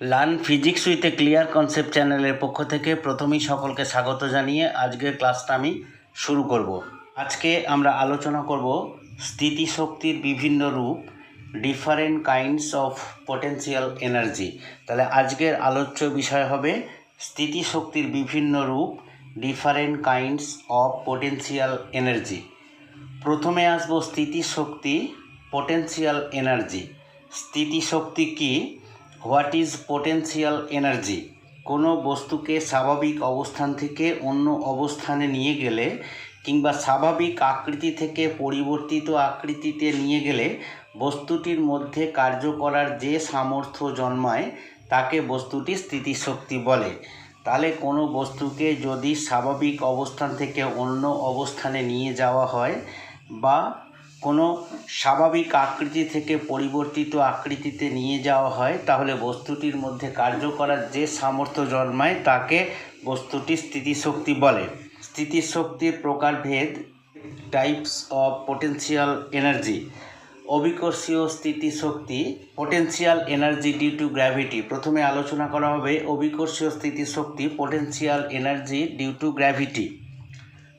Learn physics with a clear concept চ্যানেলের পক্ষ থেকে প্রথমেই সকলকে স্বাগত জানিয়ে আজকের ক্লাসটা আমি শুরু করব। আজকে আমরা আলোচনা করব স্থিতিশক্তির বিভিন্ন রূপ different kinds of potential energy তাহলে আজকের আলোচ্য বিষয় হবে স্থিতিশক্তির বিভিন্ন রূপ different kinds of potential energy প্রথমে আসব স্থিতিশক্তি পটেনশিয়াল এনার্জি স্থিতিশক্তি কি? What is potential energy? কোনো বস্তুকে স্বাভাবিক অবস্থান থেকে অন্য অবস্থানে নিয়ে গেলে কিংবা স্বাভাবিক আকৃতি থেকে পরিবর্তিত আকৃতিতে নিয়ে গেলে বস্তুটির মধ্যে কার্য করার যে সামর্থ্য জন্মায়, তাকে বস্তুটি স্থিতিশক্তি বলে। তাহলে কোনো বস্তুকে যদি স্বাভাবিক অবস্থান থেকে অন্য অবস্থানে নিয়ে যাওয়া হয় বা কোনো স্বাভাবিক আকৃতি থেকে পরিবর্তিত আকৃতিতে নিয়ে যাওয়া হয়, তাহলে বস্তুটির মধ্যে কার্য করার যে সামর্থ্য জন্মায়, তাকে বস্তুটি স্থিতিশক্তি বলে। স্থিতিশক্তির প্রকারভেদ টাইপস অফ পোটেনশিয়াল এনার্জি অবিকর্ষীয় স্থিতিশক্তি potential energy due to gravity প্রথমে আলোচনা করা হবে অবিকর্ষীয় স্থিতিশক্তি potential energy due to gravity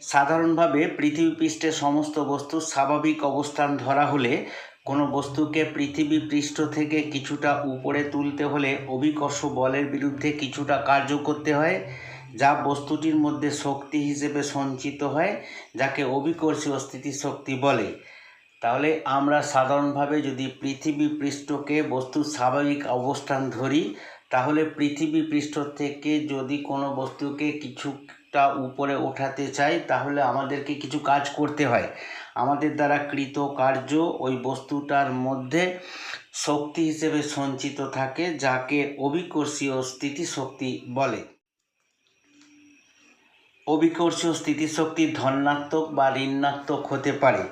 সাধারণভাবে পৃথিবী পৃষ্ঠে সমস্ত বস্তুর স্বাভাবিক অবস্থান ধরা হলে কোনো বস্তুকে পৃথিবী পৃষ্ঠ থেকে কিছুটা উপরে তুলতে হলে অভিকর্ষ বলের বিরুদ্ধে কিছুটা কার্য করতে হয়, যা বস্তুটির মধ্যে শক্তি হিসেবে সঞ্চিত হয়, যাকে অভিকর্ষীয় স্থিতিশক্তি বলে। তাহলে আমরা সাধারণভাবে যদি পৃথিবী পৃষ্ঠকে বস্তুর স্বাভাবিক অবস্থান ধরি, তাহলে পৃথিবী পৃষ্ঠ থেকে যদি কোনো বস্তুকে কিছুটা উপরে ওঠাতে চাই, তাহলে আমাদেরকে কিছু কাজ করতে হয়। আমাদের দ্বারা কৃত কার্য ওই বস্তুটার মধ্যে শক্তি হিসেবে সঞ্চিত থাকে, যাকে অভিকর্ষীয় স্থিতিশক্তি বলে। অভিকর্ষীয় স্থিতিশক্তি ধনাত্মক বা ঋণাত্মক হতে পারে।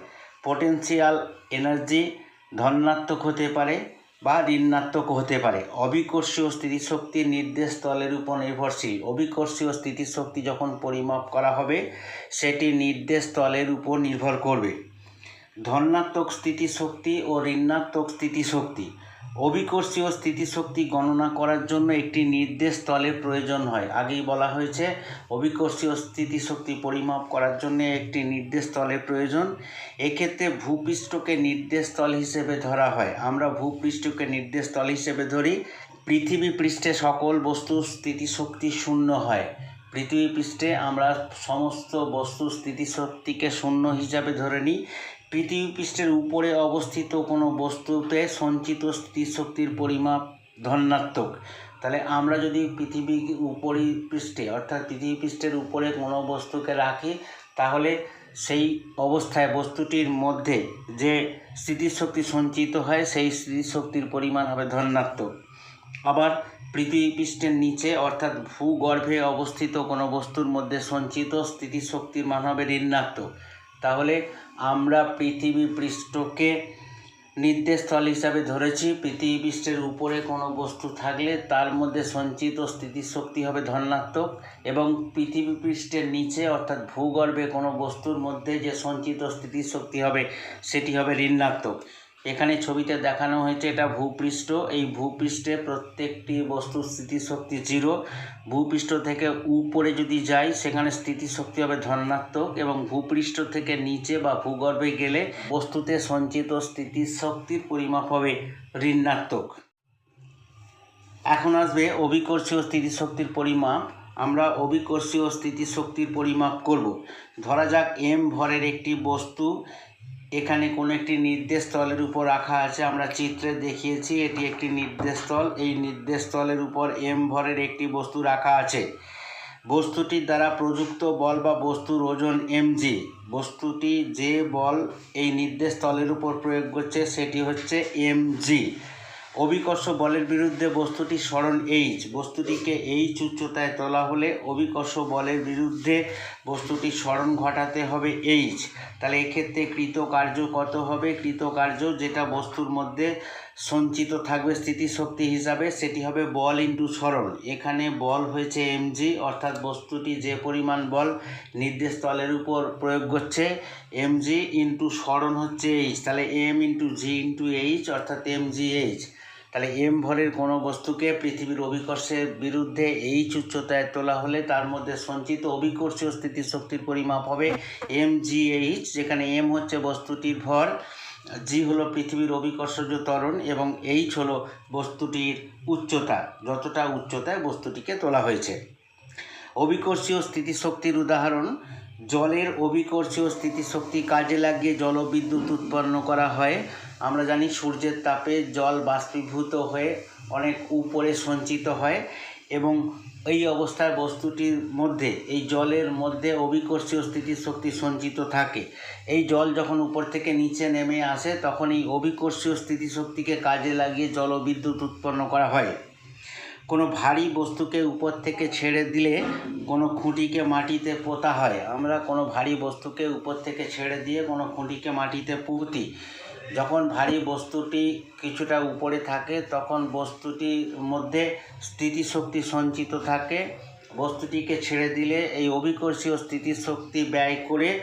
পটেনশিয়াল এনার্জি ধনাত্মক হতে পারে। বা ঋণাত্মক হতে পারে। অবিকর্ষীয় স্থিতিশক্তির নির্দেশ তলের উপর নির্ভরশীল। অবিকর্ষীয় স্থিতিশক্তি যখন পরিমাপ করা হবে, সেটি নির্দেশ তলের উপর নির্ভর করবে। ধনাত্মক স্থিতিশক্তি ও ঋণাত্মক স্থিতিশক্তি অবিকর্ষীয় স্থিতিশক্তি গণনা করার জন্য একটি নির্দেশ তলের প্রয়োজন হয়। আগেই বলা হয়েছে অবিকর্ষীয় স্থিতিশক্তি পরিমাপ করার জন্য একটি নির্দেশ তলের প্রয়োজন। এক্ষেত্রে ভূপৃষ্ঠকে নির্দেশ তল হিসেবে ধরা হয়। আমরা ভূপৃষ্ঠকে নির্দেশ তল হিসেবে ধরি। পৃথিবী পৃষ্ঠে সকল বস্তুর স্থিতিশক্তি শূন্য হয়। পৃথিবী পৃষ্ঠে আমরা সমস্ত বস্তুর স্থিতিশক্তিকে শূন্য হিসাবে ধরে নিই। পৃথিবী পৃষ্ঠের উপরে অবস্থিত কোনো বস্তুতে সঞ্চিত স্থিতিশক্তির পরিমাপ ধনাত্মক। তাহলে আমরা যদি পৃথিবী উপরি পৃষ্ঠে, অর্থাৎ পৃথিবী পৃষ্ঠের উপরে কোনো বস্তুকে রাখি, তাহলে সেই অবস্থায় বস্তুটির মধ্যে যে স্থিতিশক্তি সঞ্চিত হয়, সেই স্থিতিশক্তির পরিমাণ হবে ধনাত্মক। আবার পৃথিবী পৃষ্ঠের নিচে, অর্থাৎ ভূগর্ভে অবস্থিত কোনো বস্তুর মধ্যে সঞ্চিত স্থিতিশক্তির মান হবে ঋণাত্মক। তাহলে আমরা পৃথিবী পৃষ্ঠকে নির্দেশস্থল হিসাবে ধরেছি। পৃথিবী পৃষ্ঠের উপরে কোনো বস্তু থাকলে তার মধ্যে সঞ্চিত স্থিতিশক্তি হবে ধনাত্মক এবং পৃথিবী পৃষ্ঠের নিচে অর্থাৎ ভূগর্ভে কোনো বস্তুর মধ্যে যে সঞ্চিত স্থিতিশক্তি হবে, সেটি হবে ঋণাত্মক। এখানে ছবিতে দেখানো হয়েছে এটা ভূপৃষ্ঠ। এই ভূপৃষ্ঠে প্রত্যেকটি বস্তুর স্থিতিশক্তি জিরো ভূপৃষ্ঠ থেকে উপরে যদি যাই, সেখানে স্থিতিশক্তি হবে ধনাত্মক এবং ভূপৃষ্ঠ থেকে নিচে বা ভূগর্ভে গেলে বস্তুতে সঞ্চিত স্থিতিশক্তির পরিমাপ হবে ঋণাত্মক। এখন আসবে অভিকর্ষীয় স্থিতিশক্তির পরিমাপ। আমরা অভিকর্ষীয় স্থিতিশক্তির পরিমাপ করব। ধরা যাক এম ভরের একটি বস্তু এখানে কোনো একটি নির্দেশ তলের উপর রাখা আছে। আমরা চিত্রে দেখিয়েছি, এটি একটি নির্দেশ তল এই নির্দেশ তলের উপর এম ভরের একটি বস্তু রাখা আছে। বস্তুটির দ্বারা প্রযুক্ত বল বা বস্তুর ওজন এমজি। বস্তুটি যে বল এই নির্দেশ তলের উপর প্রয়োগ করছে, সেটি হচ্ছে এমজি। অভিকর্ষ বলের বিরুদ্ধে বস্তুটি স্মরণ এইচ বস্তুটিকে এইচ উচ্চতায় তোলা হলে অভিকর্ষ বলের বিরুদ্ধে বস্তুটি স্মরণ ঘটাতে হবে এইচ তাহলে এক্ষেত্রে কৃতকার্য কত হবে? কৃতকার্য যেটা বস্তুর মধ্যে সঞ্চিত থাকবে স্থিতিশক্তি হিসাবে, সেটি হবে বল ইন্টু স্মরণ এখানে বল হয়েছে এমজি অর্থাৎ বস্তুটি যে পরিমাণ বল নির্দেশ তলের উপর প্রয়োগ করছে এমজি ইন্টু স্মরণ হচ্ছে এইচ তাহলে M into G into H অর্থাৎ এম জি এইচ তাহলে এম ভরের কোনো বস্তুকে পৃথিবীর অভিকর্ষের বিরুদ্ধে এইচ উচ্চতায় তোলা হলে তার মধ্যে সঞ্চিত অভিকর্ষীয় স্থিতিশক্তির পরিমাপ হবে এম জি এইচ যেখানে এম হচ্ছে বস্তুটির ভর, জি হলো পৃথিবীর অভিকর্ষজ ত্বরণ, এবং এইচ হলো বস্তুটির উচ্চতা, যতটা উচ্চতায় বস্তুটিকে তোলা হয়েছে। অভিকর্ষীয় স্থিতিশক্তির উদাহরণ, জলের অভিকর্ষীয় স্থিতিশক্তি কাজে লাগিয়ে জলবিদ্যুৎ উৎপন্ন করা হয়। আমরা জানি সূর্যের তাপে জল বাষ্পীভূত হয়ে অনেক উপরে সঞ্চিত হয় এবং এই অবস্থায় বস্তুটির মধ্যে, এই জলের মধ্যে অভিকর্ষীয় স্থিতিশক্তি সঞ্চিত থাকে। এই জল যখন উপর থেকে নিচে নেমে আসে, তখন এই অভিকর্ষীয় স্থিতিশক্তিকে কাজে লাগিয়ে জলবিদ্যুৎ উৎপন্ন করা হয়। কোনো ভারী বস্তুকে উপর থেকে ছেড়ে দিলে কোনো খুঁটিকে মাটিতে পোতা হয়। আমরা কোনো ভারী বস্তুকে উপর থেকে ছেড়ে দিয়ে কোনো খুঁটিকে মাটিতে পুঁতি। যখন ভারী বস্তুটি কিছুটা উপরে থাকে, তখন বস্তুটির মধ্যে স্থিতিশক্তি সঞ্চিত থাকে। বস্তুটিকে ছেড়ে দিলে এই অভিকর্ষীয় স্থিতিশক্তি ব্যয় করে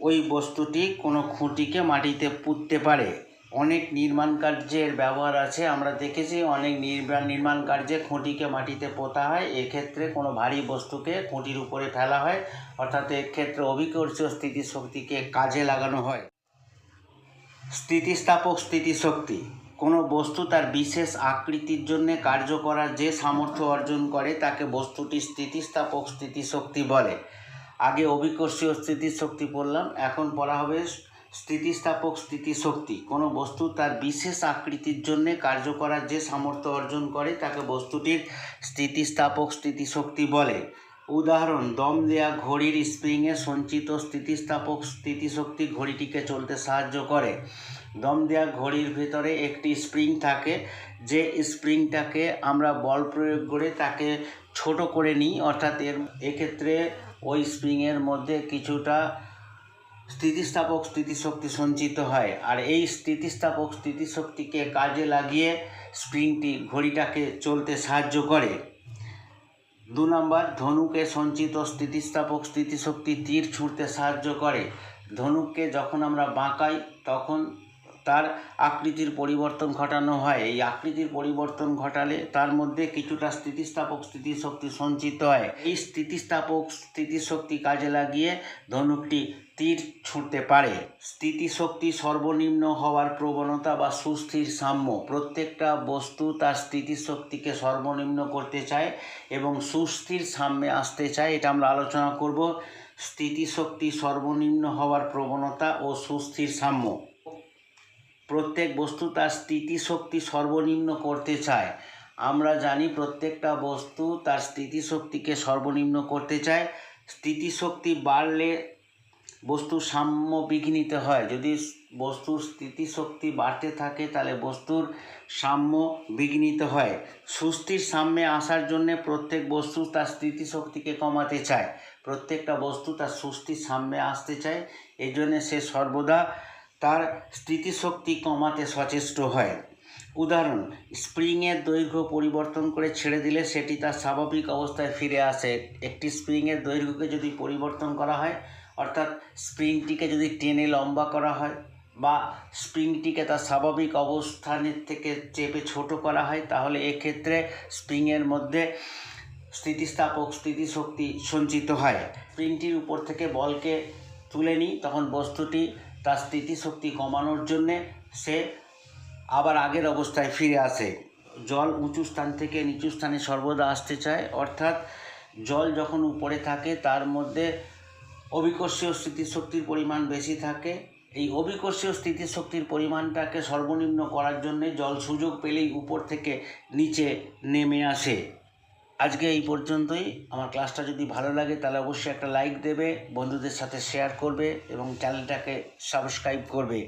ওই বস্তুটি কোনো খুঁটিকে মাটিতে পুঁততে পারে। অনেক নির্মাণ কার্যের ব্যবহার আছে, আমরা দেখেছি অনেক নির্মাণ নির্মাণ কার্যে খুঁটিকে মাটিতে পোতা হয়। এক্ষেত্রে কোনো ভারী বস্তুকে খুঁটির উপরে ফেলা হয়, অর্থাৎ এক্ষেত্রে অভিকর্ষীয় স্থিতিশক্তিকে কাজে লাগানো হয়। স্থিতিস্থাপক স্থিতিশক্তি। কোনো বস্তু তার বিশেষ আকৃতির জন্য কার্য করার যে সামর্থ্য অর্জন করে, তাকে বস্তুটি স্থিতিস্থাপক স্থিতিশক্তি বলে। আগে অভিকর্ষীয় স্থিতিশক্তি পড়লাম, এখন পড়া হবে স্থিতিস্থাপক স্থিতিশক্তি। কোনো বস্তু তার বিশেষ আকৃতির জন্য কার্য করার যে সামর্থ্য অর্জন করে, তাকে বস্তুটির স্থিতিস্থাপক স্থিতিশক্তি বলে। উদাহরণ, দম দেয়া ঘড়ির স্প্রিংয়ে সঞ্চিত স্থিতিস্থাপক স্থিতিশক্তি ঘড়িটিকে চলতে সাহায্য করে। দম দেয়া ঘড়ির ভেতরে একটি স্প্রিং থাকে, যে স্প্রিংটাকে আমরা বল প্রয়োগ করে তাকে ছোট করে নিই, অর্থাৎ এর, এক্ষেত্রে ওই স্প্রিংয়ের মধ্যে কিছুটা স্থিতিস্থাপক স্থিতিশক্তি সঞ্চিত হয়। আর এই স্থিতিস্থাপক স্থিতিশক্তিকে কাজে লাগিয়ে স্প্রিংটি ঘড়িটাকে চলতে সাহায্য করে। দু নম্বর, ধনুকে সঞ্চিত স্থিতিস্থাপক স্থিতিশক্তি তীর ছুঁড়তে সাহায্য করে। ধনুককে যখন আমরা বাঁকাই, তখন তার আকৃতির পরিবর্তন ঘটানো হয়। এই আকৃতির পরিবর্তন ঘটালে তার মধ্যে কিছুটা স্থিতিস্থাপক স্থিতিশক্তি সঞ্চিত হয়। এই স্থিতিস্থাপক স্থিতিশক্তি কাজে লাগিয়ে ধনুকটি তীর ছুঁড়তে পারে। স্থিতিশক্তি সর্বনিম্ন হওয়ার প্রবণতা বা সুস্থির সাম্য। প্রত্যেকটা বস্তু তার স্থিতিশক্তিকে সর্বনিম্ন করতে চায় এবং সুস্থির সাম্যে আসতে চায়, এটা আমরা আলোচনা করব। স্থিতিশক্তি সর্বনিম্ন হওয়ার প্রবণতা ও সুস্থির সাম্য। প্রত্যেক বস্তু তার স্থিতিশক্তি সর্বনিম্ন করতে চায়। আমরা জানি প্রত্যেকটা বস্তু তার স্থিতিশক্তিকে সর্বনিম্ন করতে চায়। স্থিতিশক্তি বাড়লে বস্তুর সাম্য বিঘ্নিত হয়। যদি বস্তুর স্থিতিশক্তি বাড়তে থাকে, তাহলে বস্তুর সাম্য বিঘ্নিত হয়। সুস্থির সাম্যে আসার জন্যে প্রত্যেক বস্তু তার স্থিতিশক্তিকে কমাতে চায়। প্রত্যেকটা বস্তু তার সুস্থির সাম্যে আসতে চায়। এই জন্যে সে সর্বদা তার স্থিতিশক্তি কমাতে সচেষ্ট হয়। উদাহরণ, স্প্রিংয়ের দৈর্ঘ্য পরিবর্তন করে ছেড়ে দিলে সেটি তার স্বাভাবিক অবস্থায় ফিরে আসে। একটি স্প্রিংয়ের দৈর্ঘ্যকে যদি পরিবর্তন করা হয়, অর্থাৎ স্প্রিংটিকে যদি টেনে লম্বা করা হয় বা স্প্রিংটিকে তার স্বাভাবিক অবস্থানের থেকে চেপে ছোট করা হয়, তাহলে এক্ষেত্রে স্প্রিংয়ের মধ্যে স্থিতিস্থাপক স্থিতিশক্তি সঞ্চিত হয়। স্প্রিংটির উপর থেকে বলকে তুলে নিই, তখন বস্তুটি তার স্থিতিশক্তি কমানোর জন্যে সে আবার আগের অবস্থায় ফিরে আসে। জল উঁচু স্থান থেকে নিচু স্থানে সর্বদা আসতে চায়। অর্থাৎ জল যখন উপরে থাকে, তার মধ্যে অভিকর্ষীয় স্থিতিশক্তির পরিমাণ বেশি থাকে। এই অভিকর্ষীয় স্থিতিশক্তির পরিমাণটাকে সর্বনিম্ন করার জন্যে জল সুযোগ পেলেই উপর থেকে নিচে নেমে আসে। আজকে এই পর্যন্তই। আমার ক্লাসটা যদি ভালো লাগে, তাহলে অবশ্যই একটা লাইক দেবে, বন্ধুদের সাথে শেয়ার করবে এবং চ্যানেলটাকে সাবস্ক্রাইব করবে।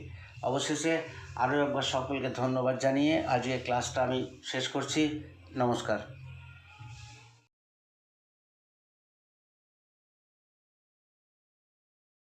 অবশেষে আরও একবার সকলকে ধন্যবাদ জানিয়ে আজকে ক্লাসটা আমি শেষ করছি। নমস্কার।